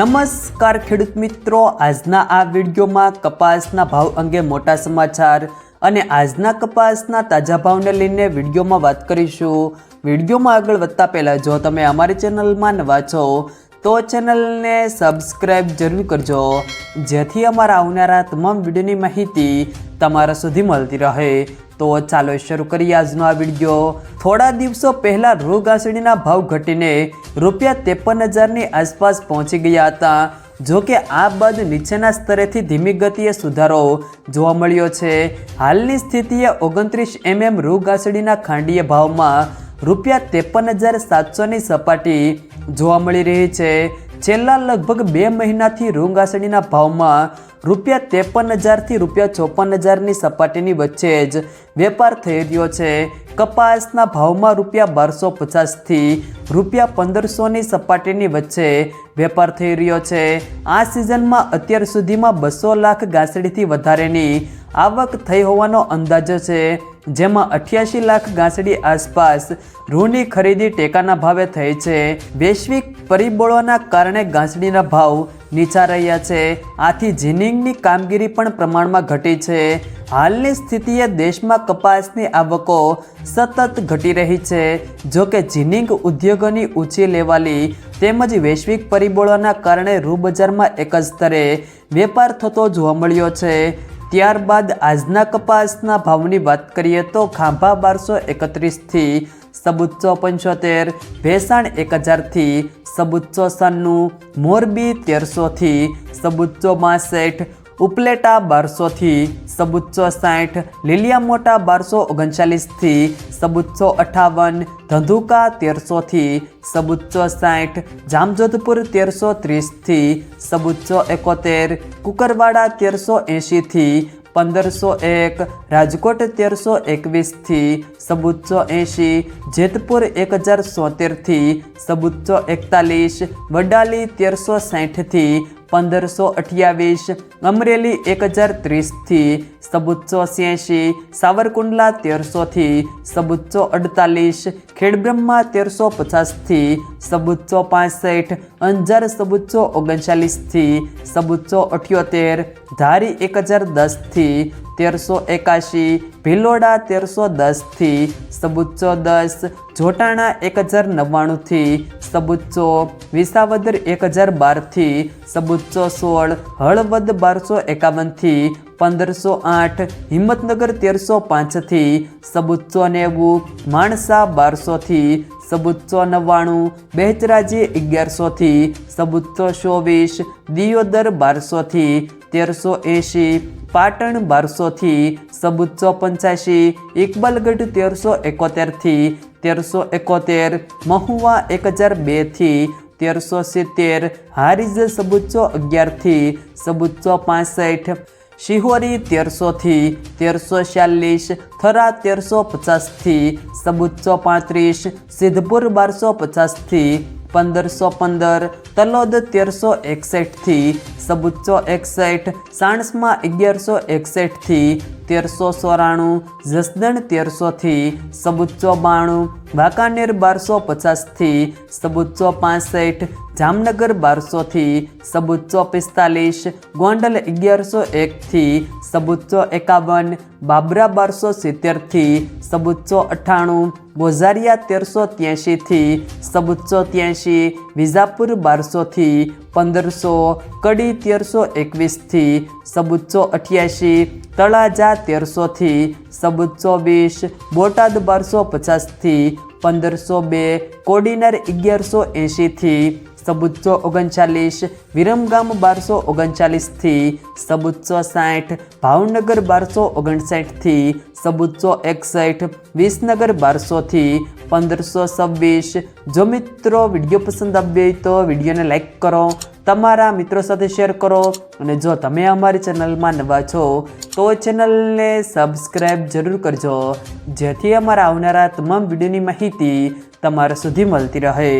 નમસ્કાર, ખેડૂત મિત્રો. આજના આ વિડીયોમાં કપાસના ભાવ અંગે મોટા સમાચાર અને આજના કપાસના તાજા ભાવને લઈને વિડીયોમાં વાત કરીશું. વિડીયોમાં આગળ વધતા પહેલાં, જો તમે અમારી ચેનલમાં નવા છો, તો ચેનલને સબસ્ક્રાઈબ જરૂર કરજો, જેથી અમારા આવનારા તમામ વિડીયોની માહિતી તમારા સુધી મળતી રહે. તો ચાલો શરૂ કરીએ આજનો આ વીડિયો. થોડા દિવસો પહેલાં રૂ ઘાસડીના ભાવ ઘટીને રૂપિયા ત્રેપન હજારની આસપાસ પહોંચી ગયા હતા. જો કે આ બાદ નીચેના સ્તરેથી ધીમી ગતિએ સુધારો જોવા મળ્યો છે. હાલની સ્થિતિએ ઓગણત્રીસ એમએમ રૂ ઘાસડીના ખાંડીય ભાવમાં રૂપિયા ત્રેપન હજાર સાતસોની સપાટી જોવા મળી રહી છે. છેલ્લા લગભગ બે મહિનાથી રૂંગાસણીના ભાવમાં રૂપિયા ત્રેપન હજારથી રૂપિયા ચોપન હજારની સપાટીની વચ્ચે જ વેપાર થઈ રહ્યો છે. કપાસના ભાવમાં રૂપિયા બારસો પચાસથી રૂપિયા પંદરસોની સપાટીની વચ્ચે વેપાર થઈ રહ્યો છે. આ સિઝનમાં અત્યાર સુધીમાં બસો લાખ ગાંસડીથી વધારેની આવક થઈ હોવાનો અંદાજો છે. જેમાં અઠ્યાસી લાખ ગાંસડી આસપાસ રૂની ખરીદી ટેકાના ભાવે થઈ છે. વૈશ્વિક પરિબળોના કારણે ગાંસડીના ભાવ નીચા રહ્યા છે. આથી જીનિંગની કામગીરી પણ પ્રમાણમાં ઘટી છે. હાલની સ્થિતિએ દેશમાં કપાસની આવકો સતત ઘટી રહી છે. જો કે જીનિંગ ઉદ્યોગોની ઊંચી લેવાલી તેમજ વૈશ્વિક પરિબળોના કારણે રૂ બજારમાં એક જ સ્તરે વેપાર થતો જોવા મળ્યો છે. ત્યારબાદ આજના કપાસના ભાવની વાત કરીએ તો ખાંભા બારસો એકત્રીસથી સબુચ્ચો પંચોતેર, ભેસાણ એક હજારથી સબુચ્ચો સન્નું, મોરબી તેરસોથી સબુચ્ચો બાસઠ ઉપલેટા બારસોથી સબુચ્ચો સાઠ, લીલિયા મોટા બારસો ઓગણચાલીસથી સબુચ્ચો અઠાવન, ધંધુકા તેરસોથી સબુચ્ચો સાઠ, જામજોધપુર તેરસો ત્રીસથી સબુચ્ચો એકોતેર, કુકરવાડા તેરસો એંશીથી પંદરસો એક, રાજકોટ તેરસો એકવીસથી સબુચ્ચો એંશી, જેતપુર એક હજાર સોતેરથી સબુચ્ચો એકતાલીસ, વડાલી તેરસો સાઠથી પંદરસો અઠ્યાવીસ, અમરેલી એક હજાર ત્રીસથી સબુચ્ચો સ્યાસી સાવરકુંડલા તેરસોથી સબુચ્ચો અડતાલીસ, ખેડબ્રહ્મા તેરસો પચાસથી સબુચ્ચો પાસઠ, અંજાર સબુચ્ચો ઓગણચાલીસથી સબુચ્ચો અઠ્યોતેર, ધારી એક હજાર દસથી તેરસો એકાશી, ભિલોડા તેરસો દસથી સબુચ્ચો દસ, જોટાણા એક હજાર નવ્વાણુંથી સબુચ્ચો વિસાવદર એક હજાર બારથી સબુચ્ચો સોળ, હળવદ બારસો એકાવનથી, પંદરસો આઠ, હિંમતનગર તેરસો પાંચથી સબુચ્ચો નેવું, માણસા બારસોથી સબુચ્ચો નવ્વાણું, બેચરાજી અગિયારસોથી સબુચ્ચો ચોવીસ, દિયોદર બારસોથી, તેરસો એંશી પાટણ બારસોથી સબુચ્ચો પંચ્યાસી ઇકબાલગઢ તેરસો એકોતેરથી તેરસો એકોતેર, મહુવા એક હજાર બેથી તેરસો સિત્તેર, હારીજ સબુચ્ચો અગિયારથી સબુચ્ચો પાસઠ, શિહોરી તેરસોથી તેરસો ચાલીસ થરા તેરસો પચાસથી સબુચ્ચો પાંત્રીસ, સિદ્ધપુર બારસો પચાસથી પંદરસો પંદર, તલોદ તેરસો એકસઠથી સબુચ્ચો એકસઠ, સાણસમાં અગિયારસો એકસઠથી, તેરસો ચોરાણું, જસદણ તેરસોથી સબુચ્ચો બાણું, વાંકાનેર બારસો પચાસથી સબુચ્ચો પાસઠ, જામનગર બારસોથી સબુચ્ચો પિસ્તાલીસ, ગોંડલ અગિયારસો એકથી સબુચ્ચો એકાવન, બાબરા બારસો સિત્તેરથી સબુચ્ચો અઠ્ઠાણું બોઝારિયા તેરસો ત્યાંશીથી સબુચ્ચો ત્યાંશી, વિજાપુર બારસોથી પંદરસો, કડી તેરસો એકવીસથી સબુચ્ચો અઠ્યાસી તળાજા તેરસોથી સબુચ્ચો વીસ, બોટાદ બારસો પચાસથી પંદરસો બે, કોડીનાર અગિયારસો એંશીથી સબુચ્ચો ઓગણચાલીસ વિરમગામ બારસો ઓગણચાલીસથી સબુચ્ચો સાઠ ભાવનગર બારસો ઓગણસાઠથી સબુચ્ચો એકસઠ વિસનગર બારસોથી પંદરસો છવ્વીસ જો મિત્રો વીડિયો પસંદ આવ્યો હોય તો વિડીયોને લાઇક કરો, તમારા મિત્રો સાથે શેર કરો અને જો તમે અમારી ચેનલમાં નવા છો, તો ચેનલને સબસ્ક્રાઈબ જરૂર કરજો, જેથી અમારા આવનારા તમામ વિડીયોની માહિતી તમારા સુધી મળતી રહે.